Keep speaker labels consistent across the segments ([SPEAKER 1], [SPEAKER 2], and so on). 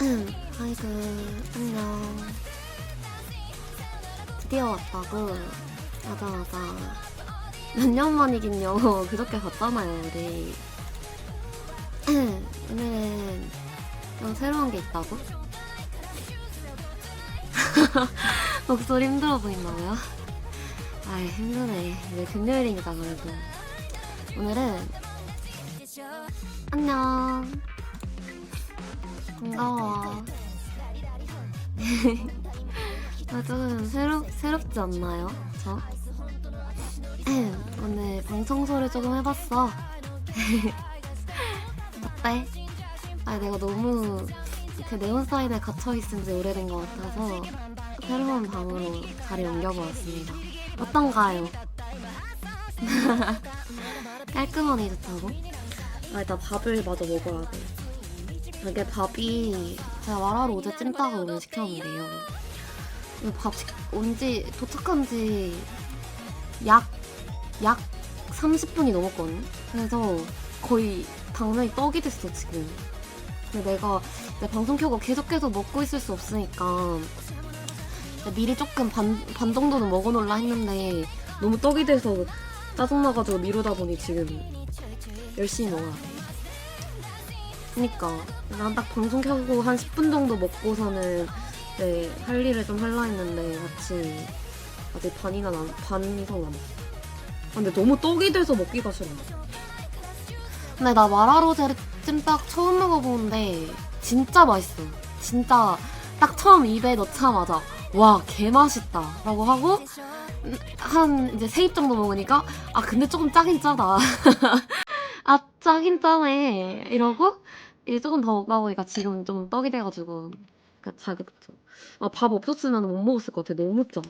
[SPEAKER 1] 아이고 안녕. 드디어 왔다고. 맞아 맞아. 몇 년 만이긴요 그저께 봤잖아요 우리. 오늘은 좀 새로운 게 있다고? 목소리 힘들어 보이나봐요? 아 힘드네. 왜 금요일이니까 그래도. 오늘은 안녕 반가워 아, 조금 새롭, 새롭지 않나요? 저? 오늘 방 청소를 조금 해봤어. 어때? 아, 내가 너무 그 네온사인에 갇혀있은 지 오래된 것 같아서 새로운 방으로 자리 옮겨보았습니다. 어떤가요? 깔끔하니 좋다고? 아, 일단 밥을 마저 먹어야 돼. 이게 밥이 제가 와라로 어제 찜닭을 오늘 시켰는데요. 식- 온지 도착한 지 약, 약 30분이 넘었거든요. 그래서 거의 당면이 떡이 됐어, 지금. 근데 내가 내 방송 켜고 계속해서 먹고 있을 수 없으니까 미리 조금 반, 반 정도는 먹어놓으려 했는데 너무 떡이 돼서 짜증나가지고 미루다 보니 지금 열심히 먹어야 돼. 그니까 난 딱 방송 켜고 한 10분 정도 먹고서는 네, 할 일을 좀 하려 했는데 같이 아직 반이나 남, 반 이상 남았어. 아, 근데 너무 떡이 돼서 먹기가 싫어. 근데 나 마라로제 찜닭 처음 먹어보는데 진짜 맛있어. 진짜 딱 처음 입에 넣자마자 와 개 맛있다 라고 하고 한 이제 세입 정도 먹으니까 아 근데 조금 짜긴 짜다. 아 짜긴 짜네 이러고 이제 조금 더 먹어보니까 지금 좀 떡이 돼가지고 그 자극죠. 아, 밥 없었으면 못 먹었을 것 같아. 너무 짜.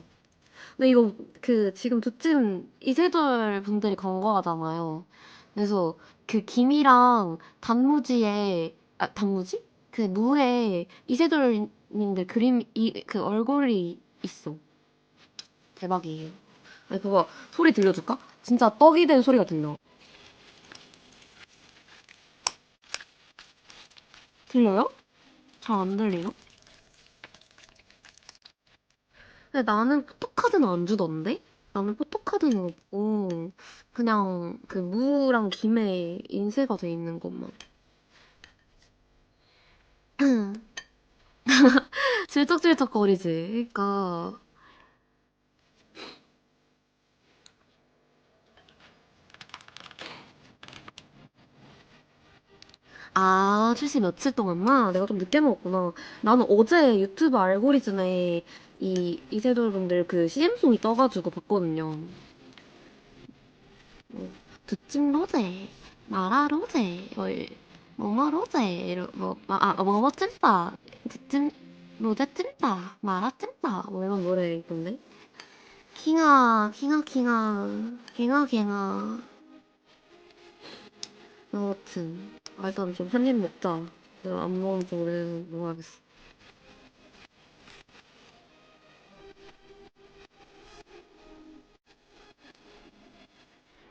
[SPEAKER 1] 근데 이거 그 지금 두찜 이세돌 분들이 광고하잖아요. 그래서 그 김이랑 단무지에 아 단무지? 그 무에 이세돌 님들 그림 이 그 얼굴이 있어. 대박이에요. 아니 그거 소리 들려줄까? 진짜 떡이 된 소리가 들려. 들려요? 잘 안 들리나? 근데 나는 포토카드는 안 주던데? 나는 포토카드는 없고 그냥 그 무랑 김에 인쇄가 돼 있는 것만. 질척질척거리지. 그러니까 아 출시 며칠 동안만 내가 좀 늦게 먹었구나. 나는 어제 유튜브 알고리즘에 이 이세돌 분들 그 CM송이 떠가지고 봤거든요. 뭐, 두찜 로제, 마라 로제, 뭐, 뭐뭐 로제, 이러, 뭐, 아, 아, 뭐뭐 찜닭, 두찜, 로제 찜닭, 마라 찜닭, 뭐 이런 노래 있던데? 킹아, 킹아, 킹아, 킹아, 킹아. 아무튼, 아, 일단 좀 한 입 먹자. 내가 안 먹은 지 오래 먹어야겠어.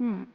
[SPEAKER 1] 음.